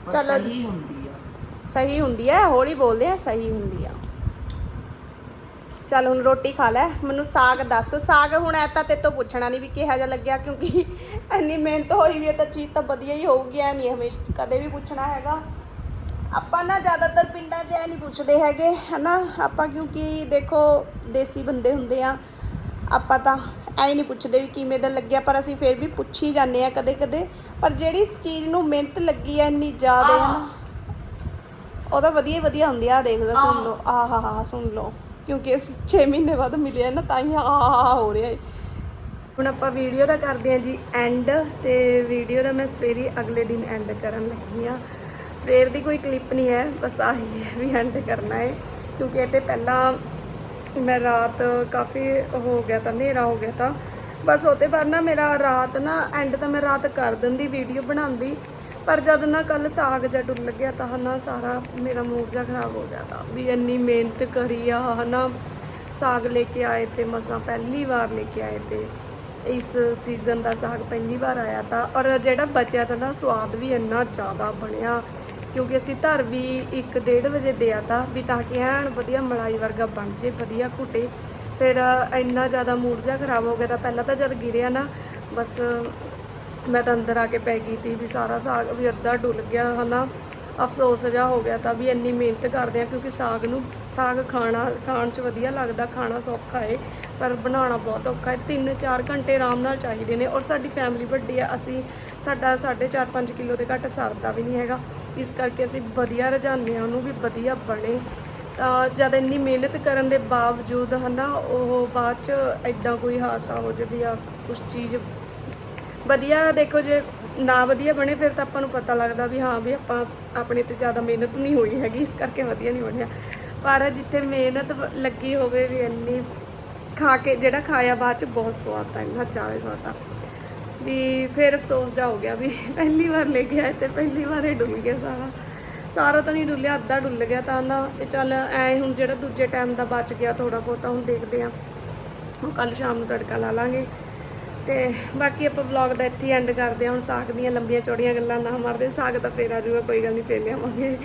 ਪਰ ਚਲੋ ਸਹੀ ਹੁੰਦੀ ਆ। ਸਹੀ ਹੁੰਦੀ ਹੈ ਹੌਲੀ ਬੋਲਦੇ ਆ ਸਹੀ ਹੁੰਦੀ ਆ। ਚੱਲ ਹੁਣ ਰੋਟੀ ਖਾ ਲੈ ਮੈਨੂੰ ਸਾਗ ਦੱਸ। ਸਾਗ ਹੁਣ ਐ ਤਾਂ ਤੇਤੋਂ ਪੁੱਛਣਾ ਨਹੀਂ ਵੀ ਕਿਹਾ ਜਿਹਾ ਲੱਗਿਆ ਕਿਉਂਕਿ ਇੰਨੀ ਮਿਹਨਤ ਹੋਈ ਵੀ ਹੈ ਤਾਂ ਚੀਜ਼ ਤਾਂ ਵਧੀਆ ਹੀ ਹੋਊਗੀ ਐ ਨਹੀਂ ਹਮੇਸ਼ਾ ਕਦੇ ਵੀ ਪੁੱਛਣਾ ਹੈਗਾ। ਆਪਾਂ ਨਾ ਜ਼ਿਆਦਾਤਰ ਪਿੰਡਾਂ 'ਚ ਐ ਨਹੀਂ ਪੁੱਛਦੇ ਹੈਗੇ ਹਨਾ? ਆਪਾਂ ਕਿਉਂਕਿ ਦੇਖੋ ਦੇਸੀ ਬੰਦੇ ਹੁੰਦੇ ਆ ਆਪਾਂ ਤਾਂ ਐ ਨਹੀਂ ਪੁੱਛਦੇ ਵੀ ਕਿਵੇਂ ਦਾ ਲੱਗਿਆ ਪਰ ਅਸੀਂ ਫਿਰ ਵੀ ਪੁੱਛ ਹੀ ਜਾਂਦੇ ਆ ਕਦੇ ਕਦੇ ਪਰ ਜਿਹੜੀ ਚੀਜ਼ ਨੂੰ ਮਿਹਨਤ ਲੱਗੀ ਐ ਇੰਨੀ ਜ਼ਿਆਦਾ ਉਹ ਤਾਂ ਵਧੀਆ ਹੀ ਵਧੀਆ ਹੁੰਦੀ ਆ ਦੇਖ ਲਓ ਸੁਣ ਲਓ ਆਹ। ਹਾ ਹਾ ਸੁਣ ਲਓ। ਕਿਉਂਕਿ 6 ਮਹੀਨੇ ਬਾਅਦ ਮਿਲਿਆ ਨਾ, ਤਾਂ ਹੀ ਆਹ ਹੋ ਰਿਹਾ ਹੈ ਹੁਣ ਆਪਾਂ ਵੀਡੀਓ ਦਾ ਕਰਦੇ ਹਾਂ ਜੀ ਐਂਡ ਤੇ ਵੀਡੀਓ ਦਾ ਮੈਂ ਸਵੇਰੇ ਅਗਲੇ ਦਿਨ ਐਂਡ ਕਰਨ ਲੱਗੀ ਆ ਸਵੇਰ ਦੀ ਕੋਈ ਕਲਿੱਪ ਨਹੀਂ ਹੈ, ਬਸ ਆਹੀ ਹੈ ਵੀ ਐਂਡ ਕਰਨਾ ਹੈ ਕਿਉਂਕਿ ਇਹ ਤੇ ਪਹਿਲਾਂ ਮੈਂ ਰਾਤ ਕਾਫੀ ਹੋ ਗਿਆ ਤਾਂ, ਹਨੇਰਾ ਹੋ ਗਿਆ ਤਾਂ। ਬਸ ਉਹਤੇ ਬਾਅਦ ਨਾ ਮੇਰਾ ਰਾਤ ਨਾ ਐਂਡ ਤਾਂ ਮੈਂ ਰਾਤ ਕਰ ਦਿੰਦੀ, ਵੀਡੀਓ ਬਣਾਉਂਦੀ। ਪਰ ਜਦ ਨਾ ਕੱਲ ਸਾਗ ਜਿਹਾ ਡੁੱਲ ਗਿਆ ਤਾਂ ਨਾ ਸਾਰਾ ਮੇਰਾ ਮੂਡ ਜਿਹਾ ਖਰਾਬ ਹੋ ਗਿਆ ਤਾਂ ਵੀ ਇੰਨੀ ਮਿਹਨਤ ਕਰੀ ਆ, ਹਨਾ ਸਾਗ ਲੈ ਕੇ ਆਏ ਤੇ ਮਸਾਂ ਪਹਿਲੀ ਵਾਰ ਲੈ ਕੇ ਆਏ ਤੇ ਇਸ ਸੀਜ਼ਨ ਦਾ ਸਾਗ ਪਹਿਲੀ ਵਾਰ ਆਇਆ ਤਾਂ ਔਰ ਜਿਹੜਾ ਬਚਿਆ ਤਾਂ ਨਾ ਸਵਾਦ ਵੀ ਇੰਨਾ ਜ਼ਿਆਦਾ ਬਣਿਆ ਕਿਉਂਕਿ ਅਸੀਂ ਧਰ ਵੀ 1:30 ਵਜੇ ਦਿਆ ਤਾਂ ਵੀ ਤਾਂ ਕਿ ਐਨ ਵਧੀਆ ਮਲਾਈ ਵਰਗਾ ਬਣ ਜੇ, ਵਧੀਆ ਘੁੱਟੇ। ਫਿਰ ਇੰਨਾ ਜ਼ਿਆਦਾ ਮੂਡ ਜਿਹਾ ਖਰਾਬ ਹੋ ਗਿਆ ਤਾਂ ਪਹਿਲਾਂ ਤਾਂ ਜਦ ਗਿਰਿਆ ਨਾ, ਬਸ ਮੈਂ ਤਾਂ ਅੰਦਰ ਆ ਕੇ ਪੈ ਗਈ ਤੀ ਵੀ ਸਾਰਾ ਸਾਗ ਵੀ ਅੱਧਾ ਡੁੱਲ ਗਿਆ, ਹਨਾ। ਅਫਸੋਸ ਜਿਹਾ ਹੋ ਗਿਆ ਤਾਂ ਵੀ ਇੰਨੀ ਮਿਹਨਤ ਕਰਦੇ ਆ ਕਿਉਂਕਿ ਸਾਗ ਨੂੰ, ਸਾਗ ਖਾਣਾ, ਖਾਣ 'ਚ ਵਧੀਆ ਲੱਗਦਾ, ਖਾਣਾ ਸੌਖਾ ਏ, ਪਰ ਬਣਾਉਣਾ ਬਹੁਤ ਔਖਾ ਹੈ 3-4 ਘੰਟੇ ਆਰਾਮ ਨਾਲ ਚਾਹੀਦੇ ਨੇ ਔਰ ਸਾਡੀ ਫੈਮਿਲੀ ਵੱਡੀ ਆ, ਅਸੀਂ ਸਾਡਾ 4.5 ਕਿਲੋ ਦੇ ਘੱਟ ਸਰਦਾ ਵੀ ਨਹੀਂ ਹੈਗਾ। ਇਸ ਕਰਕੇ ਅਸੀਂ ਵਧੀਆ ਰਜਾਨੇ ਆ, ਉਹਨੂੰ ਵੀ ਵਧੀਆ ਬਣੇ। ਤਾਂ ਜਦ ਇੰਨੀ ਮਿਹਨਤ ਕਰਨ ਦੇ ਬਾਵਜੂਦ, ਹਨਾ, ਉਹ ਬਾਅਦ 'ਚ ਐਦਾਂ ਕੋਈ ਹਾਦਸਾ ਹੋ ਜਾਵੇ ਜਾਂ ਕੁਝ ਚੀਜ਼ ਵਧੀਆ, ਦੇਖੋ ਜੇ ਨਾ ਵਧੀਆ ਬਣੇ, ਫਿਰ ਤਾਂ ਆਪਾਂ ਨੂੰ ਪਤਾ ਲੱਗਦਾ ਵੀ ਹਾਂ ਵੀ ਆਪਾਂ ਆਪਣੇ ਤੇ ਜ਼ਿਆਦਾ ਮਿਹਨਤ ਨਹੀਂ ਹੋਈ ਹੈਗੀ, ਇਸ ਕਰਕੇ ਵਧੀਆ ਨਹੀਂ ਬਣਿਆ। ਪਰ ਜਿੱਥੇ ਮਿਹਨਤ ਲੱਗੀ ਹੋਵੇ ਵੀ ਇੰਨੀ ਖਾ ਕੇ, ਜਿਹੜਾ ਖਾਇਆ ਬਾਅਦ ਚ ਬਹੁਤ ਸਵਾਦ ਆ ਇੰਨਾ ਜ਼ਿਆਦਾ ਸਵਾਦ ਆ। ਵੀ ਫਿਰ ਅਫਸੋਸ ਜਾ ਹੋ ਗਿਆ ਵੀ ਪਹਿਲੀ ਵਾਰ ਲੈ ਕੇ ਆਏ ਤੇ ਪਹਿਲੀ ਵਾਰ ਇਹ ਡੁੱਲ ਗਿਆ ਸਾਰਾ। ਸਾਰਾ ਤਾਂ ਨਹੀਂ ਡੁੱਲਿਆ, ਅੱਧਾ ਡੁੱਲ ਗਿਆ ਤਾਂ ਨਾ ਇਹ ਚੱਲ ਐ ਹੁਣ ਜਿਹੜਾ ਦੂਜੇ ਟਾਈਮ ਦਾ ਬਚ ਗਿਆ ਥੋੜਾ ਬਹੁਤਾ, ਹੁਣ ਦੇਖਦੇ ਆ ਉਹ ਕੱਲ ਸ਼ਾਮ ਨੂੰ ਤੜਕਾ ਲਾ ਲਾਂਗੇ। ਤੇ ਬਾਕੀ ਆਪਾਂ ਵਲੌਗ ਦਾ ਇੱਥੇ ਐਂਡ ਕਰਦੇ ਹਾਂ। ਹੁਣ ਸਾਗ ਦੀਆਂ ਲੰਬੀਆਂ ਚੌੜੀਆਂ ਗੱਲਾਂ ਨਾ ਮਾਰਦੇ। ਸਾਗ ਤਾਂ ਫੇਰ ਆ ਜਾਊਗਾ, ਕੋਈ ਗੱਲ ਨਹੀਂ, ਫੇਰ ਲਿਆਵਾਂਗੇ।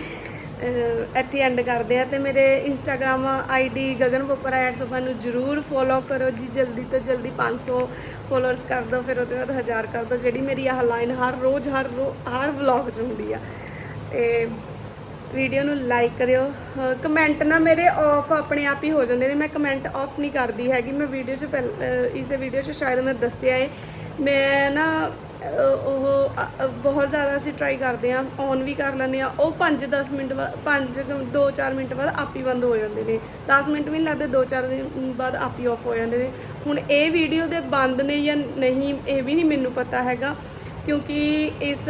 ਇੱਥੇ ਐਂਡ ਕਰਦੇ ਆ ਤੇ ਮੇਰੇ Instagram ID Gagan Bopara add ਸੁਭਾ ਨੂੰ ਜਰੂਰ ਫੋਲੋ ਕਰੋ ਜੀ। ਜਲਦੀ ਤੋਂ ਜਲਦੀ 500 ਫੋਲੋਅਰਸ ਕਰ ਦਿਓ। ਫਿਰ ਉਹਦੇ ਬਾਅਦ 1000 ਕਰ ਦਿਓ। ਜਿਹੜੀ ਮੇਰੀ ਆਹ ਲਾਈਨ ਹਰ ਰੋਜ਼, ਹਰ ਰੋ- ਹਰ ਵਲੌਗ 'ਚ ਹੁੰਦੀ ਆ। ਤੇ ਵੀਡੀਓ ਨੂੰ ਲਾਈਕ ਕਰਿਓ। ਕਮੈਂਟ ਨਾ ਮੇਰੇ ਆਫ ਆਪਣੇ ਆਪ ਹੀ ਹੋ ਜਾਂਦੇ ਨੇ। ਮੈਂ ਕਮੈਂਟ ਆਫ ਨਹੀਂ ਕਰਦੀ ਹੈਗੀ। ਮੈਂ ਵੀਡੀਓ 'ਚ ਪਹਿਲ ਇਸੇ ਵੀਡੀਓ 'ਚ ਸ਼ਾਇਦ ਮੈਂ ਦੱਸਿਆ ਏ। ਮੈਂ ਨਾ ਉਹ ਬਹੁਤ ਜ਼ਿਆਦਾ ਅਸੀਂ ਟਰਾਈ ਕਰਦੇ ਆ ਔਨ ਵੀ ਕਰ ਲੈਂਦੇ ਆ ਉਹ 5-10 ਮਿੰਟ ਬਾਅਦ 5 2-4 ਮਿੰਟ ਬਾਅਦ ਆਪ ਹੀ ਬੰਦ ਹੋ ਜਾਂਦੇ ਨੇ। 10 ਮਿੰਟ ਵੀ ਨਹੀਂ ਲੱਗਦੇ 2-4 ਦਿਨ ਬਾਅਦ ਆਪ ਹੀ ਆਫ ਹੋ ਜਾਂਦੇ ਨੇ। ਹੁਣ ਇਹ ਵੀਡੀਓ ਦੇ ਬੰਦ ਨੇ ਜਾਂ ਨਹੀਂ, ਇਹ ਵੀ ਨਹੀਂ ਮੈਨੂੰ ਪਤਾ ਹੈਗਾ। ਕਿਉਂਕਿ ਇਸ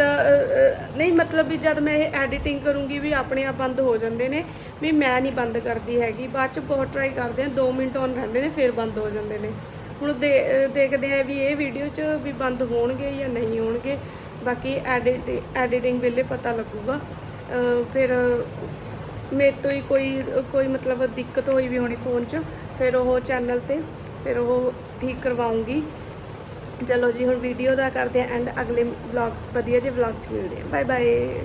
ਨਹੀਂ ਮਤਲਬ ਵੀ ਜਦ ਮੈਂ ਇਹ ਐਡੀਟਿੰਗ ਕਰੂੰਗੀ ਵੀ ਆਪਣੇ ਆਪ ਬੰਦ ਹੋ ਜਾਂਦੇ ਨੇ, ਵੀ ਮੈਂ ਨਹੀਂ ਬੰਦ ਕਰਦੀ ਹੈਗੀ। ਬਾਅਦ ਚ ਬਹੁਤ ਟਰਾਈ ਕਰਦੇ ਆ 2 ਮਿੰਟ ਔਨ ਰਹਿੰਦੇ ਨੇ, ਫਿਰ ਬੰਦ ਹੋ ਜਾਂਦੇ ਨੇ। ਹੁਣ ਦੇ ਦੇਖਦੇ ਆ ਵੀ ਇਹ ਵੀਡੀਓ 'ਚ ਵੀ ਬੰਦ ਹੋਣਗੇ ਜਾਂ ਨਹੀਂ ਹੋਣਗੇ। ਬਾਕੀ ਐਡਿਟ ਐਡੀਟਿੰਗ ਵੇਲੇ ਪਤਾ ਲੱਗੂਗਾ। ਫਿਰ ਮੇਰੇ ਤੋਂ ਹੀ ਕੋਈ ਕੋਈ ਮਤਲਬ ਦਿੱਕਤ ਹੋਈ ਵੀ ਹੋਣੀ ਫੋਨ 'ਚ, ਫਿਰ ਉਹ ਚੈਨਲ ਤੇ, ਫਿਰ ਉਹ ਠੀਕ ਕਰਵਾਉਂਗੀ। ਚਲੋ ਜੀ, ਹੁਣ ਵੀਡੀਓ ਦਾ ਕਰਦੇ ਆ ਐਂਡ ਅਗਲੇ ਵਲੌਗ, ਵਧੀਆ ਜਿਹੇ ਵਲੌਗ 'ਚ ਮਿਲਦੇ ਆ ਬਾਏ ਬਾਏ